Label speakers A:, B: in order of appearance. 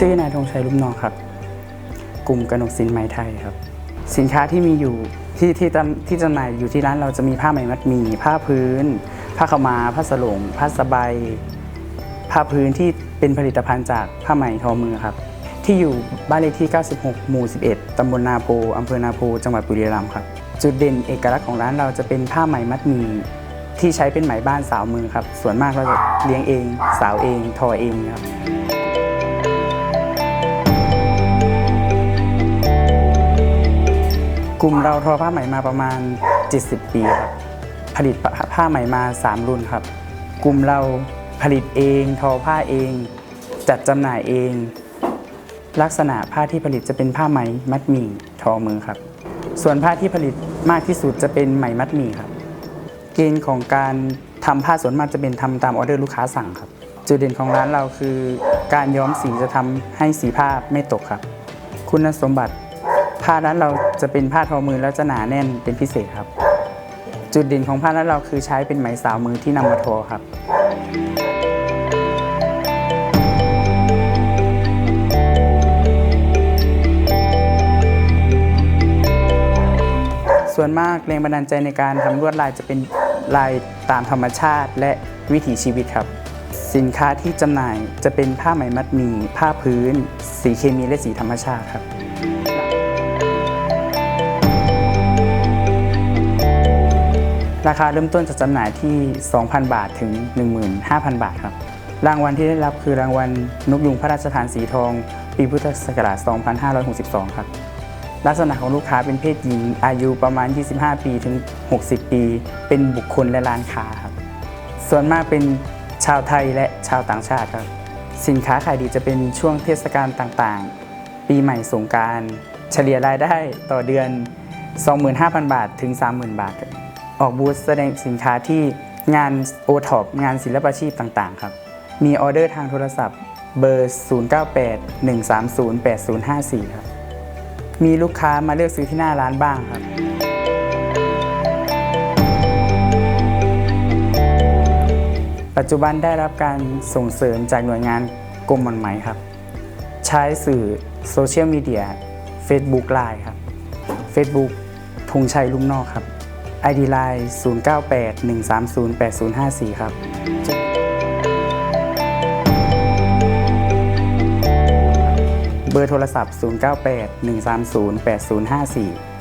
A: ชื่อนายธงชัยรุ่มนองครับ กลุ่มกนกสินไหมไทยครับ สินค้าที่มีอยู่ที่ที่จำที่จำหน่ายอยู่ที่ร้านเราจะมีผ้าไหมมัดหมี่ผ้าพื้น ผ้าขาวมาผ้าสลงผ้าสบายผ้าพื้นที่เป็นผลิตภัณฑ์จากผ้าไหมทอมือครับ ที่อยู่บ้านเลขที่ 96 หมู่ 11 ตำบลนาโพอำเภอนาโพ จังหวัดบุรีรัมย์ครับ จุดเด่นเอกลักษณ์ของร้านเราจะเป็นผ้าไหมมัดหมี่ที่ใช้เป็นไหมบ้านสาวมือครับ ส่วนมากเราจะเลี้ยงเอง สาวเอง ทอเองครับ กลุ่มเราทอผ้าไหมมาประมาณ 70 ปีครับ ผลิตผ้าไหมมา 3 รุ่นครับ กลุ่มเราผลิตเองทอผ้าเอง จัดจำหน่ายเอง ลักษณะผ้าที่ผลิตจะเป็นผ้าไหมมัดหมี่ทอมือครับ ส่วนผ้าที่ผลิตมากที่สุดจะเป็นไหมมัดหมี่ครับ เกณฑ์ของการทำผ้าส่วนมากจะเป็นทำตามออเดอร์ลูกค้าสั่งครับ จุดเด่นของร้านเราคือ การย้อมสีจะทำให้สีผ้าไม่ตกครับ คุณสมบัติ ผ้าร้านเราจะเป็นผ้าทอมือแล้วจะหนาแน่นเป็นพิเศษครับ จุดเด่นของผ้าร้านเราคือใช้เป็นไหมสาวมือที่นำมาทอครับส่วนมากแรงบันดาลใจในการทำลวดลายจะเป็นลายตามธรรมชาติและวิถีชีวิตครับ สินค้าที่จำหน่ายจะเป็นผ้าไหมมัดหมี่ผ้าพื้น สีเคมีและสีธรรมชาติครับ ราคาเริ่มต้นจะจำหน่ายที่ 2,000 บาทถึง 15,000 บาทครับ รางวัลที่ได้รับคือรางวัลนกยุงพระราชทานสีทอง ปีพุทธศักราช 2562 ครับ ลักษณะของลูกค้าเป็นเพศหญิง อายุประมาณ 25 ปีถึง 60 ปี เป็นบุคคลและร้านค้าครับ ส่วนมากเป็นชาวไทยและชาวต่างชาติครับ สินค้าขายดีจะเป็นช่วงเทศกาลต่างๆ ปีใหม่สงการ เฉลี่ยรายได้ต่อเดือน 25,000 บาทถึง 30,000 บาทครับ ออกบูธแสดงสินค้าที่งานโอท็อปงานศิลปาชีพต่างๆ ครับ มีออเดอร์ทางโทรศัพท์เบอร์ 0981308054 ครับ มีลูกค้ามาเลือกซื้อที่หน้าร้านบ้างครับ ปัจจุบันได้รับการส่งเสริมจากหน่วยงานกรมหม่อนไหมครับ ใช้สื่อโซเชียลมีเดีย Facebook Line ครับ Facebook ธงชัยลุ่มนอกครับ ID Line 0981308054 ครับเบอร์โทรศัพท์ 0981308054